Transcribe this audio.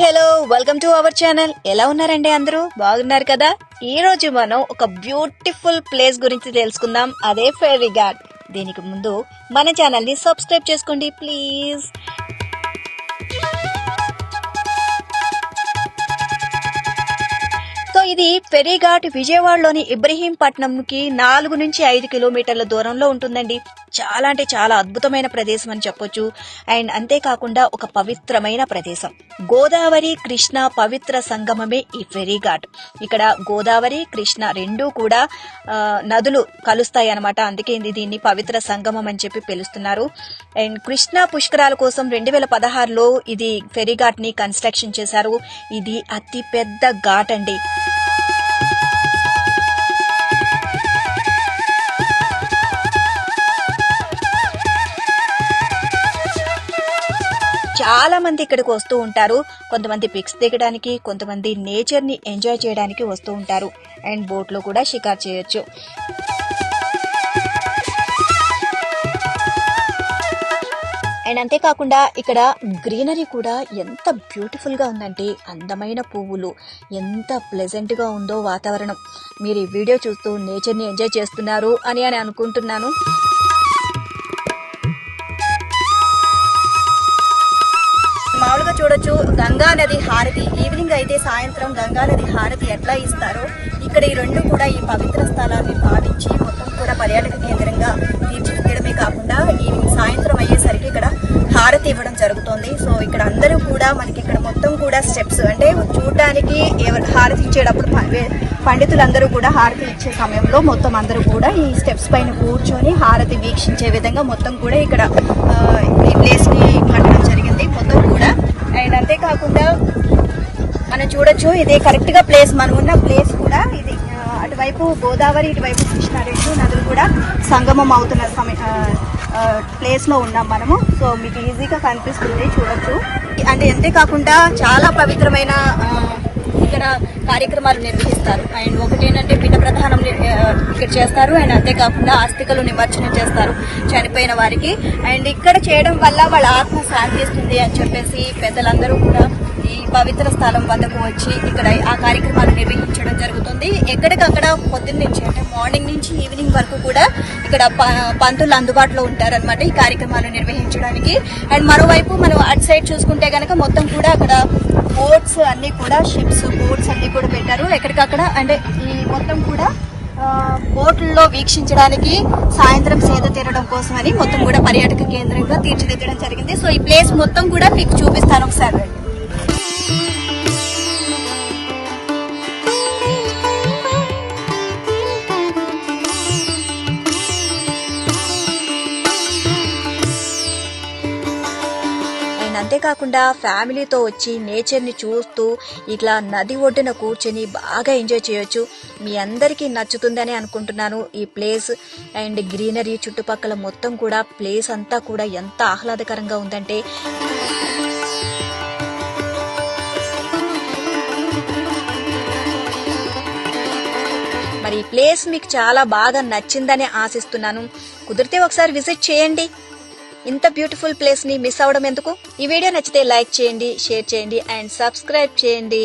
Hello welcome to our channel ఎలా ఉన్నారండి అందరూ? బాగున్నారు కదా? ఈ రోజు మనం ఒక బ్యూటిఫుల్ ప్లేస్ గురించి తెలుసుకుందాం. అదే ఫెరీ ఘాట్ దీనికి ముందు మన ఛానల్ని సబ్స్క్రైబ్ చేసుకోండి ప్లీజ్ ఇది పెరిఘాట్ విజయవాడలోని ఇబ్రహీంపట్నంకి నాలుగు నుంచి ఐదు కిలోమీటర్ల దూరంలో ఉంటుందండి. చాలా అంటే చాలా అద్భుతమైన ప్రదేశం అని చెప్పొచ్చు. అండ్ అంతేకాకుండా ఒక పవిత్రమైన ప్రదేశం. గోదావరి కృష్ణ పవిత్ర సంగమమే ఈ ఫెరీఘాట్ ఇక్కడ గోదావరి కృష్ణ రెండూ కూడా నదులు కలుస్తాయి అనమాట అందుకే ఇది దీన్ని పవిత్ర సంగమం అని చెప్పి పిలుస్తున్నారు. అండ్ కృష్ణ పుష్కరాల కోసం రెండు వేల పదహారులో ఇది ఫెరీఘాట్ని కన్స్ట్రక్షన్ చేశారు. ఇది అతి పెద్ద ఘాట్ అండి. చాలా మంది ఇక్కడికి వస్తూ ఉంటారు. కొంతమంది పిక్స్ దిగడానికి కొంతమంది నేచర్ని ఎంజాయ్ చేయడానికి వస్తూ ఉంటారు. అండ్ బోట్లో కూడా షికార్ చేయొచ్చు. అండ్ అంతేకాకుండా ఇక్కడ గ్రీనరీ కూడా ఎంత బ్యూటిఫుల్గా ఉందంటే అందమైన పువ్వులు. ఎంత ప్లెజెంట్గా ఉందో వాతావరణం. మీరు ఈ వీడియో చూస్తూ నేచర్ని ఎంజాయ్ చేస్తున్నారు అని అని అనుకుంటున్నాను. చూడొచ్చు. గంగా నది హారతి. ఈవినింగ్ అయితే సాయంత్రం గంగా నది హారతి ఎట్లా ఇస్తారో ఇక్కడ ఈ రెండు కూడా ఈ పవిత్ర స్థలాన్ని భావించి మొత్తం కూడా పర్యాటక కేంద్రంగా తీర్చిదిద్దడమే కాకుండా ఈవినింగ్ సాయంత్రం అయ్యేసరికి ఇక్కడ హారతి ఇవ్వడం జరుగుతుంది. సో ఇక్కడ అందరూ కూడా మనకి ఇక్కడ మొత్తం కూడా స్టెప్స్ అంటే చూడడానికి ఎవరు హారతి ఇచ్చేటప్పుడు పండితులందరూ కూడా హారతి ఇచ్చే సమయంలో మొత్తం అందరూ కూడా ఈ స్టెప్స్ పైన కూర్చొని హారతి వీక్షించే విధంగా మొత్తం కూడా ఇక్కడ ఆ, ఈ ప్లేస్ని ని కట్టడం జరిగింది మొత్తం కూడా అండ్ అంతేకాకుండా మనం చూడొచ్చు ఇది కరెక్ట్గా ప్లేస్ మనం ఉన్న ప్లేస్ కూడా ఇది. అటువైపు గోదావరి ఇటువైపు కృష్ణ రెండు నదులు కూడా సంగమం అవుతున్న సమయ ప్లేస్లో ఉన్నాం మనము. సో మీకు ఈజీగా కనిపిస్తుంది చూడొచ్చు. అంటే అంతేకాకుండా చాలా పవిత్రమైన ఇక్కడ కార్యక్రమాలు నిర్వహిస్తారు. అండ్ ఒకటి ఏంటంటే పిండ ప్రధానం ఇక్కడ చేస్తారు. అండ్ అంతేకాకుండా ఆస్తికలు నిమజ్జనం చేస్తారు చనిపోయిన వారికి. అండ్ ఇక్కడ చేయడం వల్ల వాళ్ళ ఆత్మ శాంతిస్తుంది అని చెప్పేసి పెద్దలందరూ కూడా ఈ పవిత్ర స్థలం వద్దకు వచ్చి ఇక్కడ ఆ కార్యక్రమాలు నిర్వహించడం జరుగుతుంది. ఎక్కడికక్కడ పొద్దున్న నుంచి అంటే మార్నింగ్ నుంచి ఈవినింగ్ వరకు కూడా ఇక్కడ ప- పంతులు అందుబాటులో ఉంటారనమాట ఈ కార్యక్రమాలు నిర్వహించడానికి. అండ్ మరోవైపు మనం అటు సైడ్ చూసుకుంటే కనుక మొత్తం కూడా అక్కడ బోట్స్ అన్ని కూడా షిప్స్ బోట్స్ అన్ని కూడా పెట్టారు. ఎక్కడికక్కడ అంటే ఈ మొత్తం కూడా బోట్లలో వీక్షించడానికి సాయంత్రం సేద తీరడం కోసం అని మొత్తం కూడా పర్యాటక కేంద్రంగా తీర్చిదిద్దడం జరిగింది. సో ఈ ప్లేస్ మొత్తం కూడా మీకు చూపిస్తాను ఒకసారి. ఆయన అంతేకాకుండా ఫ్యామిలీతో వచ్చి నేచర్ని చూస్తూ ఇట్లా నది ఒడ్డున కూర్చొని బాగా ఎంజాయ్ చేయొచ్చు. మీ అందరికీ నచ్చుతుందని అనుకుంటున్నాను ఈ ప్లేస్. అండ్ గ్రీనరీ చుట్టుపక్కల మొత్తం కూడా ప్లేస్ అంతా కూడా ఎంత ఆహ్లాదకరంగా ఉందంటే. మరి ఈ ప్లేస్ మీకు చాలా బాగా నచ్చిందని ఆశిస్తున్నాను. కుదిరితే ఒకసారి విజిట్ చేయండి. ఇంత బ్యూటిఫుల్ ప్లేస్ని మిస్ అవడం ఎందుకు? ఈ వీడియో నచ్చితే లైక్ చేయండి షేర్ చేయండి అండ్ సబ్స్క్రైబ్ చేయండి.